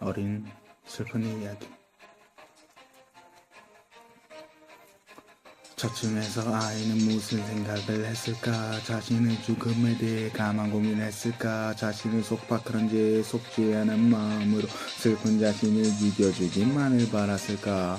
어린 슬픈 이야기. 저쯤에서 아이는 무슨 생각을 했을까? 자신의 죽음에 대해 가만 고민했을까? 자신을 속박하는지 않은 마음으로 슬픈 자신을 죽여주기만을 바랐을까?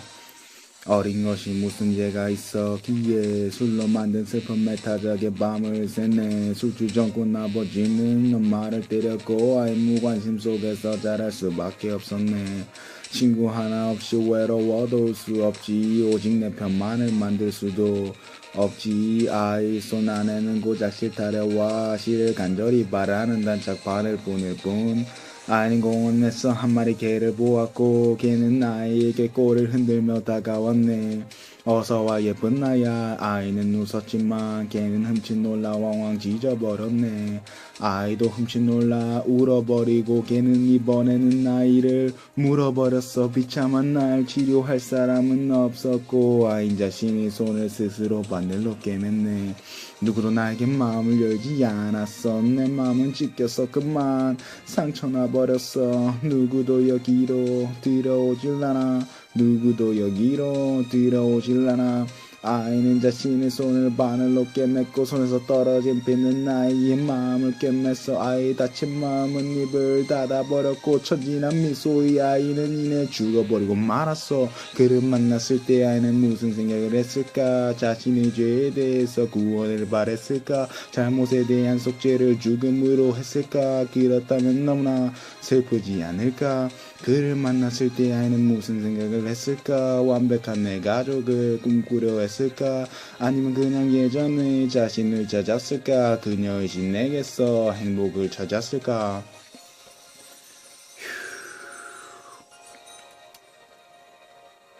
어린 것이 무슨 죄가 있었기에 술로 만든 슬픈 메타적의 밤을 새네. 술주정꾼 아버지는 엄마를 때렸고 아이 무관심 속에서 자랄 수밖에 없었네. 친구 하나 없이 외로워도 수 없지. 오직 내 편만을 만들 수도 없지. 아이 손 안에는 고작 실타래와 실을 간절히 바라는 단짝바늘 뿐일 뿐 아이는 공원에서 한 마리 개를 보았고 개는 아이에게 꼬리를 흔들며 다가왔네 어서와 예쁜 나야. 아이는 웃었지만 개는 흠칫 놀라 왕왕 짖어버렸네. 아이도 흠칫 놀라 울어버리고 개는 이번에는 아이를 물어버렸어. 비참한 날 치료할 사람은 없었고 아이 자신이 손을 스스로 바늘로 깨맸네. 누구도 나에게 마음을 열지 않았어. 내 마음은 찢겼어. 그만 상처나 버렸어. 누구도 여기로 들어오질 않아 누구도 여기로 들어오질 않아 아이는 자신의 손을 바늘로 꿰맸고 손에서 떨어진 비는 아이의 마음을 꿰맸어. 아이 다친 마음은 입을 닫아버렸고 천진한 미소의 아이는 이내 죽어버리고 말았어. 그를 만났을 때 아이는 무슨 생각을 했을까? 자신의 죄에 대해서 구원을 바랬을까? 잘못에 대한 속죄를 죽음으로 했을까? 그렇다면 너무나 슬프지 않을까? 그를 만났을 때 아이는 무슨 생각을 했을까? 완벽한 내 가족을 꿈꾸려 했 을까? 아니면 그냥 예전의 자신을 찾았을까? 그녀이신 내게서 행복을 찾았을까?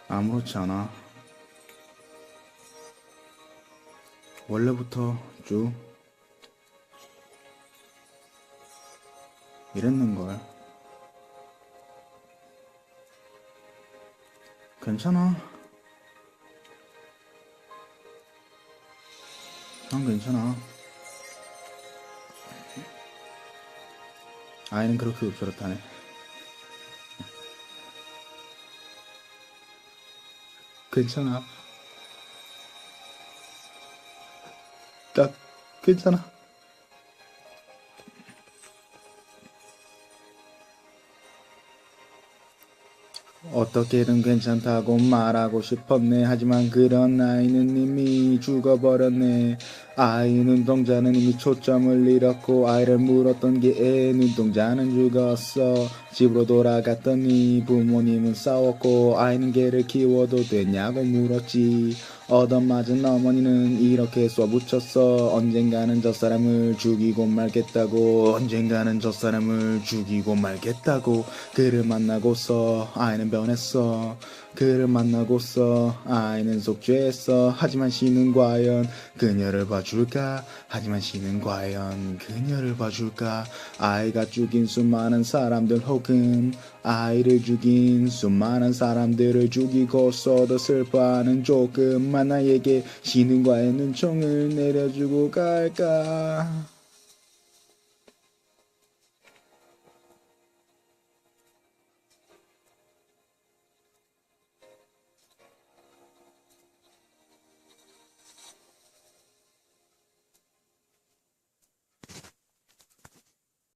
아무렇지 않아. 원래부터 쭉 이랬는걸. 괜찮아. 난 괜찮아. 아이는 그렇게 읍스렇다네. 괜찮아. 나 괜찮아. 어떻게든 괜찮다고 말하고 싶었네. 하지만 그런 아이는 이미 죽어버렸네. 아이 눈동자는 이미 초점을 잃었고 아이를 물었던 게 눈동자는 죽었어. 집으로 돌아갔더니 부모님은 싸웠고 아이는 개를 키워도 되냐고 물었지. 얻어맞은 어머니는 이렇게 쏘붙였어. 언젠가는 저 사람을 죽이고 말겠다고. 언젠가는 저 사람을 죽이고 말겠다고. 그를 만나고서 아이는 변했어. 그를 만나고서 아이는 속죄했어. 하지만 씨는 과연 그녀를 봐줄까? 하지만 씨는 과연 그녀를 봐줄까? 아이가 죽인 수많은 사람들 혹은 아이를 죽인 수많은 사람들을 죽이고서도 슬퍼하는 조금만 나에게 씨는 과연 은총을 내려주고 갈까?